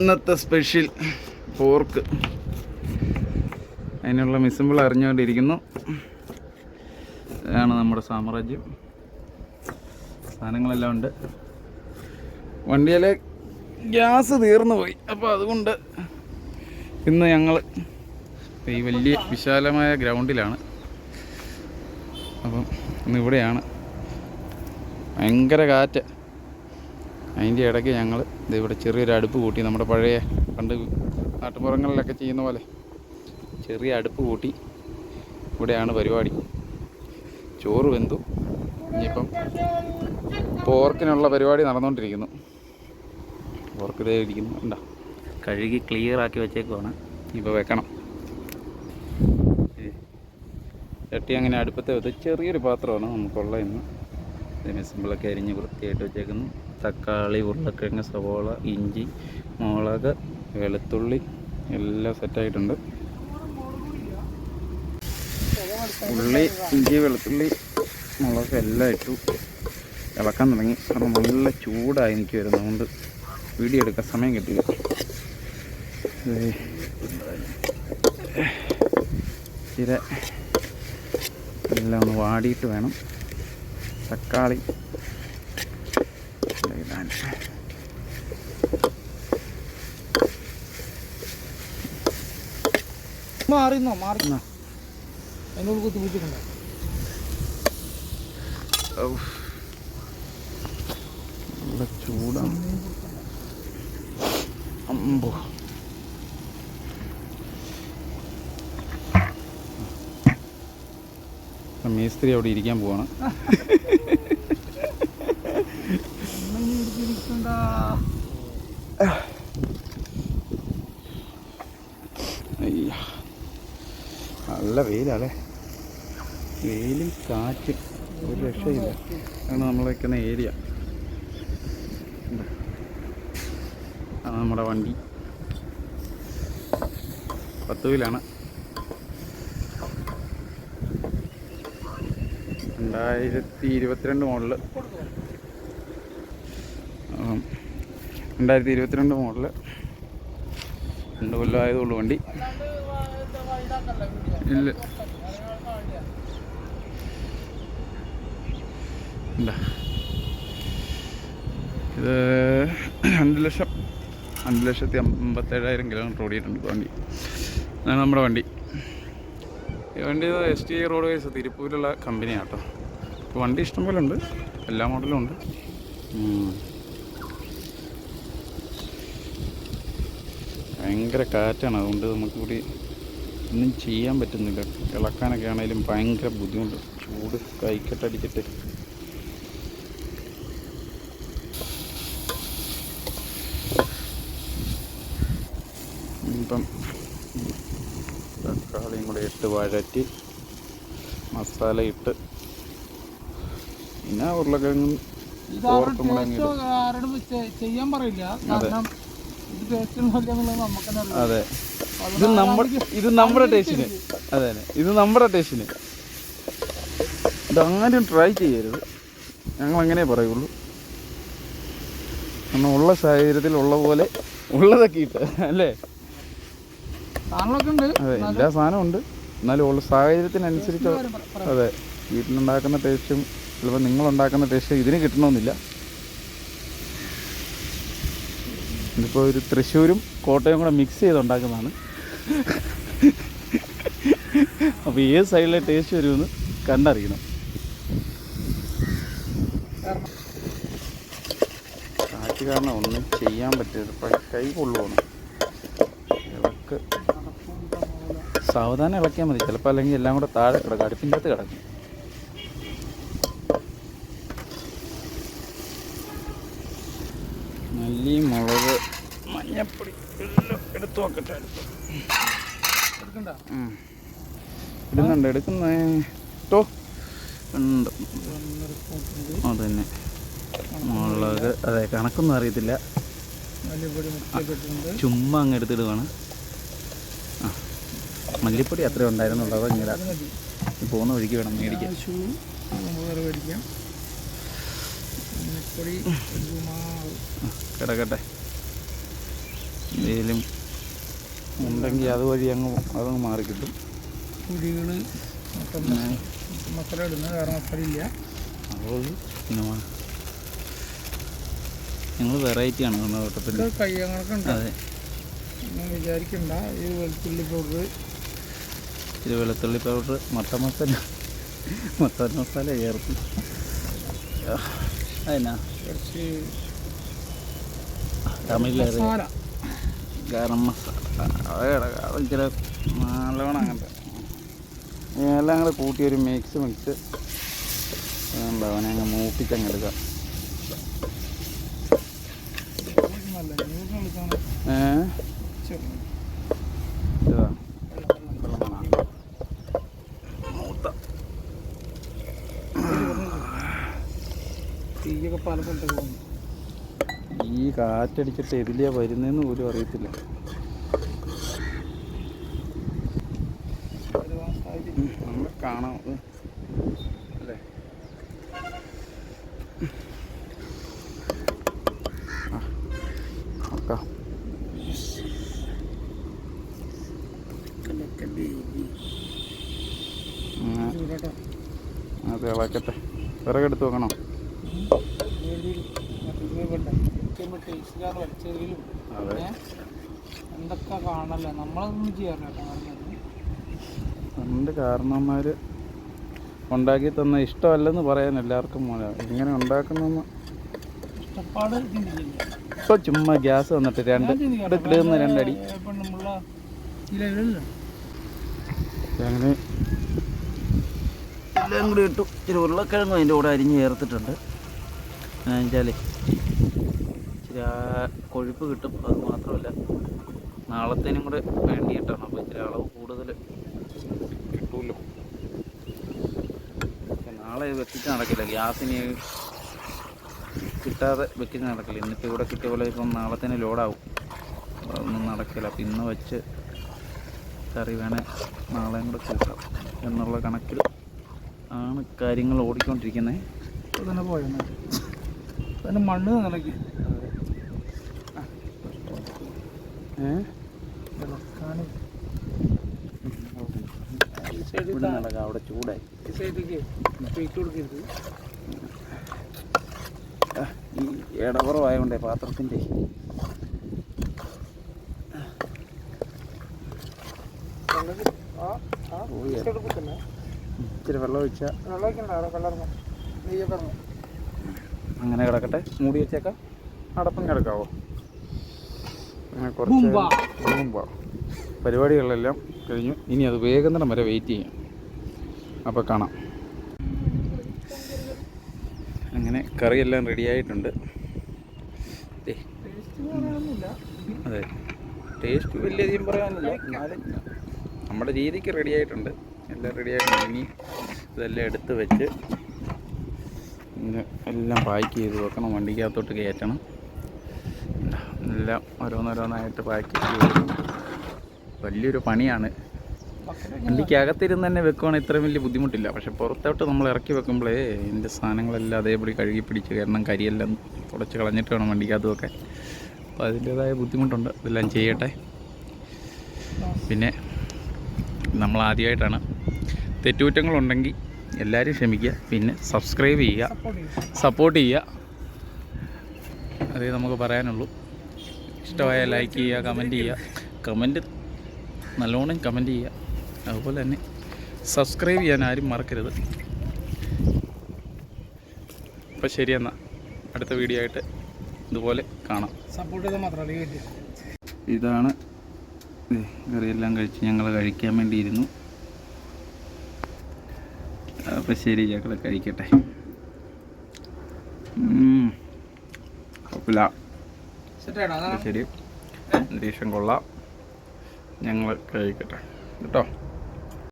ഇന്നത്തെ special pork അതിനുള്ള മിസിമ്പിൾ അറിഞ്ഞുകൊണ്ടിരിക്കുന്നു. ഇതാണ് നമ്മുടെ സാമ്രാജ്യം. സാധനങ്ങളെല്ലാം ഉണ്ട്. വണ്ടിയിലെ ഗ്യാസ് തീർന്നു പോയി. അപ്പോൾ അതുകൊണ്ട് ഇന്ന് ഞങ്ങൾ ഈ വലിയ വിശാലമായ ഗ്രൗണ്ടിലാണ്. അപ്പം ഇന്ന് ഇവിടെയാണ്. ഭയങ്കര കാറ്റ്. അതിന്റെ ഇടയ്ക്ക് ഞങ്ങൾ ഇവിടെ ചെറിയൊരു അടുപ്പ് കൂട്ടി നമ്മുടെ പഴയ പണ്ട് നാട്ടുപുറങ്ങളിലൊക്കെ ചെയ്യുന്ന പോലെ ചെറിയ അടുപ്പ് കൂട്ടി ഇവിടെയാണ് പരിപാടി. ചോറ് വെന്തു. ഇനിയിപ്പം പോർക്കിനുള്ള പരിപാടി നടന്നുകൊണ്ടിരിക്കുന്നു പോർക്ക് ഇരിക്കുന്നു. ഉണ്ടോ കഴുകി ക്ലിയർ ആക്കി വെച്ചേക്കുവാണ്. ഇപ്പോൾ വെക്കണം. ചട്ടി അങ്ങനെ അടുപ്പത്തെ വെച്ച്. ചെറിയൊരു പാത്രമാണ് നമുക്കുള്ള ഇന്ന്. ഇതിന് സിമ്പിളൊക്കെ അരിഞ്ഞ് വൃത്തിയായിട്ട് വെച്ചേക്കുന്നു. തക്കാളി ഉരുളക്കിഴങ്ങ് സവോള ഇഞ്ചി മുളക് വെളുത്തുള്ളി എല്ലാം സെറ്റായിട്ടുണ്ട് ഉള്ളി ഇഞ്ചി വെളുത്തുള്ളി മുളക് എല്ലാം ഇട്ടു. ഇളക്കാൻ തുടങ്ങി. അപ്പം നല്ല ചൂടായി എനിക്ക് വരുന്നത് അതുകൊണ്ട് വീഡിയോ എടുക്കാൻ സമയം കിട്ടില്ല. ചിര എല്ലാം ഒന്ന് വാടിയിട്ട് വേണം. തക്കാളി. മാറിന്നോ മാറിന്നോ. അതിനോട് കുത്തി പിടിച്ചിട്ടുണ്ടോ നല്ല ചൂടാണ് അമ്പോ. മേസ്ത്രി അവിടെ ഇരിക്കാൻ പോവാണ്. അയ്യ. നല്ല വെയിലാണേ. വെയിലും കാറ്റും. ഒരു രക്ഷയില്ല. അതാണ് നമ്മൾ വയ്ക്കുന്ന ഏരിയ. ആണ് നമ്മുടെ വണ്ടി. പത്തുവിലാണ് രണ്ടായിരത്തി ഇരുപത്തിരണ്ട് മോഡൽ. രണ്ടായിരത്തി ഇരുപത്തിരണ്ട് മോഡൽ. രണ്ട് കൊല്ലം വണ്ടി. ഇല്ല. ഇത് രണ്ട് ലക്ഷം രണ്ട് ലക്ഷത്തി അമ്പത്തേഴായിരം കിലോമീറ്റർ ഓടിയിട്ടുണ്ട് വണ്ടി. അതാണ് നമ്മുടെ വണ്ടി. വണ്ടി S T I road wise തിരുപ്പൂരിലുള്ള കമ്പനിയാണ് കേട്ടോ ഇപ്പോൾ വണ്ടി ഇഷ്ടംപോലെ ഉണ്ട്. എല്ലാ മോഡലും ഉണ്ട്. ഭയങ്കര കാറ്റാണ്. അതുകൊണ്ട് നമുക്ക് കൂടി ഒന്നും ചെയ്യാൻ പറ്റുന്നില്ല. ഇളക്കാനൊക്കെ ആണെങ്കിലും ഭയങ്കര ബുദ്ധിമുട്ട്. ചൂട് കൈക്കെട്ടടിച്ചിട്ട് ഇപ്പം തക്കാളിയും കൂടെ ഇട്ട് വഴറ്റി മസാല ഇട്ട് പിന്നെ ഉരുളക്കിഴങ്ങും ചെയ്യാൻ പറയില്ല. കാരണം അതെ. ഇത് നമ്മുടെ ഇത് നമ്മുടെ ടേസ്റ്റിന് അതെ ഇത് നമ്മുടെ ടേസ്റ്റിന് ഇതാരും ട്രൈ ചെയ്യരുത്. ഞങ്ങൾ അങ്ങനെ പറയുള്ളൂ. കാരണം ഉള്ള സാഹചര്യത്തിൽ ഉള്ള പോലെ ഉള്ളതൊക്കെ ഇട്ട് അല്ലേ? അതെ എല്ലാ സാധനവും ഉണ്ട് എന്നാലും ഉള്ള സാഹചര്യത്തിനനുസരിച്ച് അതെ വീട്ടിലുണ്ടാക്കുന്ന ടേസ്റ്റും ചിലപ്പോൾ നിങ്ങളുണ്ടാക്കുന്ന ടേസ്റ്റ് ഇതിന് കിട്ടണമെന്നില്ല. ഇതിപ്പോൾ ഒരു തൃശ്ശൂരും കോട്ടയം കൂടെ മിക്സ് ചെയ്ത് ഉണ്ടാക്കുന്നതാണ് അപ്പോൾ ഏത് സൈഡിലെ ടേസ്റ്റ് വരുമെന്ന് കണ്ടറിയണം. കാറ്റ് കാരണം ഒന്നും ചെയ്യാൻ പറ്റരുത് കൈ കൊള്ളുവാണ് ഇളക്ക്. സാവധാനം ഇളക്കിയാൽ മതി. ചിലപ്പോൾ അല്ലെങ്കിൽ എല്ലാം കൂടെ താഴെ കിടക്കും അടുപ്പിന്റെ അകത്ത് കിടക്കും. മല്ലി മുളക് മഞ്ഞപ്പൊടി എല്ലാം എടുത്തു നോക്കട്ടെ. എടുക്കണ്ട? ഇടുന്നുണ്ട് എടുക്കുന്നേ. കേട്ടോ ഉണ്ട്. അത് തന്നെ മുളക് അതെ കണക്കൊന്നും അറിയത്തില്ല. ചുമ്മാ അങ്ങ് എടുത്തിടുവാണ്. മല്ലിപ്പൊടി അത്ര ഉണ്ടായിരുന്നുള്ളൂ അത് ഇങ്ങനെ പോകുന്ന വഴിക്ക് വേണം മേടിക്കാൻ. മേടിക്കാം. കിടക്കട്ടെ. എന്തെങ്കിലും ഉണ്ടെങ്കിൽ അതുവഴി അങ്ങ് അതങ്ങ് മാറി കിട്ടും. കുഴികൾ മസാല ഇടുന്നത് വേറെ മസാല ഇല്ല. പിന്നെ ഞങ്ങൾ വെറൈറ്റി ആണ് തോട്ടത്തിൽ കയ്യങ്ങളൊക്കെ ഉണ്ട് അതെ. വിചാരിക്കണ്ട. ഈ വെളുത്തുള്ളി പൗഡർ ഇത് വെളുത്തുള്ളി പൗഡർ മട്ട മസാല മട്ട മസാല ചേർത്ത്. അതിനാ കുറച്ച് തമിഴിലേറെ ഗരം മസാല. ഭയങ്കര നല്ലവണ്ണം അങ്ങനത്തെ എല്ലാം കൂടെ കൂട്ടി ഒരു മിക്സ് മിക്സ് എന്താ അവനെ അങ്ങ് മൂപ്പിച്ചങ്ങ് എടുക്കാം. നല്ല ഈ കാറ്റടിച്ചിട്ട് എതിലെയാ വരുന്നതെന്ന് പോലും അറിയത്തില്ല. നമുക്ക് കാണാം. അല്ലേ? അത് ഇളക്കട്ടെ. വിറകെടുത്ത് വെക്കണം? ടേസ്റ്റുകാർ വലിച്ചെറിയലും? എന്തൊക്കെ കാണല്ലേ? നമ്മളതൊന്നും ചെയ്യാറില്ല പണ്ട് ഉണ്ടാക്കി തന്ന ഇഷ്ടമല്ലെന്ന് പറയാൻ എല്ലാവർക്കും മോനെ. ഇങ്ങനെ ഉണ്ടാക്കുന്ന ഇഷ്ടപ്പാട് ഇപ്പോൾ ചുമ്മാ ഗ്യാസ് വന്നിട്ട് രണ്ട് ഇടുന്ന രണ്ടടി. ഇപ്പം അങ്ങനെ എല്ലാം കൂടി ഇട്ടു. ഇച്ചിരി ഉരുളക്കിഴങ്ങും അതിന്റെ കൂടെ അരിഞ്ഞ് ചേർത്തിട്ടുണ്ട്. എന്നുവെച്ചാൽ ഇച്ചിരി കൊഴുപ്പ് കിട്ടും അത് മാത്രമല്ല. നാളത്തേനും കൂടെ വേണ്ടിയിട്ടാണ് അപ്പോൾ ഇച്ചിരി അളവ് കൂടുതൽ കിട്ടുമല്ലോ നാളെ വെച്ചിട്ട് നടക്കില്ല. ഗ്യാസിന് കിട്ടാതെ വെച്ചിട്ട് നടക്കില്ല. ഇന്നിപ്പോൾ ഇവിടെ കിട്ടിയ പോലെ ഇപ്പം നാളത്തേന് ലോഡാവും. അതൊന്നും നടക്കില്ല. അപ്പം ഇന്ന് വെച്ച് കറി വേണേൽ നാളെയും കൂടെ കൂട്ടാം എന്നുള്ള കണക്കിൽ ആണ് കാര്യങ്ങൾ ഓടിക്കൊണ്ടിരിക്കുന്നത് ഇപ്പൊ തന്നെ പോയത് തന്നെ മണ്ണ് നിലയ്ക്ക് അവിടെ ചൂടായി. ഈ ആ, പാത്രത്തിന്റെ. ഇച്ചിരി വെള്ളം ഒഴിച്ചാൽ വെള്ളം വെള്ളം അങ്ങനെ കിടക്കട്ടെ. മൂടി വെച്ചേക്കാം. അടപ്പം കിടക്കാവോ? അങ്ങനെ കുറച്ച്. പരിപാടികളെല്ലാം കഴിഞ്ഞു. ഇനി അത് വേഗം വരെ വെയിറ്റ് ചെയ്യാം. അപ്പോൾ കാണാം. അങ്ങനെ കറിയെല്ലാം റെഡി ആയിട്ടുണ്ട്. ദേ, ടേസ്റ്റ് പറയാനൊന്നുമില്ല അതെ ടേസ്റ്റ് വലിയധികം പറയാനില്ല എന്നാലും നമ്മുടെ രീതിക്ക് റെഡിയായിട്ടുണ്ട് എല്ലാം റെഡി ആയിട്ടുണ്ട്. ഇനി ഇതെല്ലാം എടുത്ത് വെച്ച് എല്ലാം പാക്ക് ചെയ്ത് വെക്കണം വണ്ടിക്കകത്തോട്ട് കയറ്റണം. എല്ലാം ഓരോന്നോരോന്നായിട്ട് പാക്ക് ചെയ്ത് വലിയൊരു പണിയാണ്. വണ്ടിക്കകത്തിരുന്ന് തന്നെ വെക്കുവാണെങ്കിൽ ഇത്രയും വലിയ ബുദ്ധിമുട്ടില്ല. പക്ഷെ പുറത്തോട്ട് നമ്മൾ ഇറക്കി വെക്കുമ്പോഴേ ഇതിന്റെ സാധനങ്ങളെല്ലാം അതേപടി കഴുകി പിടിച്ച് കാരണം കരിയെല്ലാം തുടച്ച് കളഞ്ഞിട്ട് വേണം വണ്ടിക്കകത്ത് വെക്കാൻ. അപ്പോൾ അതിന്റേതായ ബുദ്ധിമുട്ടുണ്ട്. ഇതെല്ലാം ചെയ്യട്ടെ. പിന്നെ നമ്മൾ ആദ്യമായിട്ടാണ് തെറ്റുകുറ്റങ്ങളുണ്ടെങ്കിൽ എല്ലാവരും ക്ഷമിക്കുക. പിന്നെ സബ്സ്ക്രൈബ് ചെയ്യുക. സപ്പോർട്ട് ചെയ്യും സപ്പോർട്ട് ചെയ്യുക. അതേ നമുക്ക് പറയാനുള്ളൂ. ഇഷ്ടമായ ലൈക്ക് ചെയ്യുക കമന്റ് ചെയ്യുക. കമന്റ് നല്ലോണം കമന്റ് ചെയ്യുക. അതുപോലെ തന്നെ സബ്സ്ക്രൈബ് ചെയ്യാൻ ആരും മറക്കരുത്. അപ്പോൾ ശരി എന്നാൽ അടുത്ത വീഡിയോ ആയിട്ട് ഇതുപോലെ കാണാം. സപ്പോർട്ട് ചെയ്താൽ മാത്രമല്ല ഇതാണ്. കറിയെല്ലാം കഴിച്ച് ഞങ്ങൾ കഴിക്കാൻ വേണ്ടിയിരുന്നു. അപ്പോൾ ശരി ഞങ്ങൾ കഴിക്കട്ടെ. കുഴപ്പമില്ല. ശരി. അന്തരീക്ഷം കൊള്ളാം. ഞങ്ങൾ കഴിക്കട്ടെ. കേട്ടോ?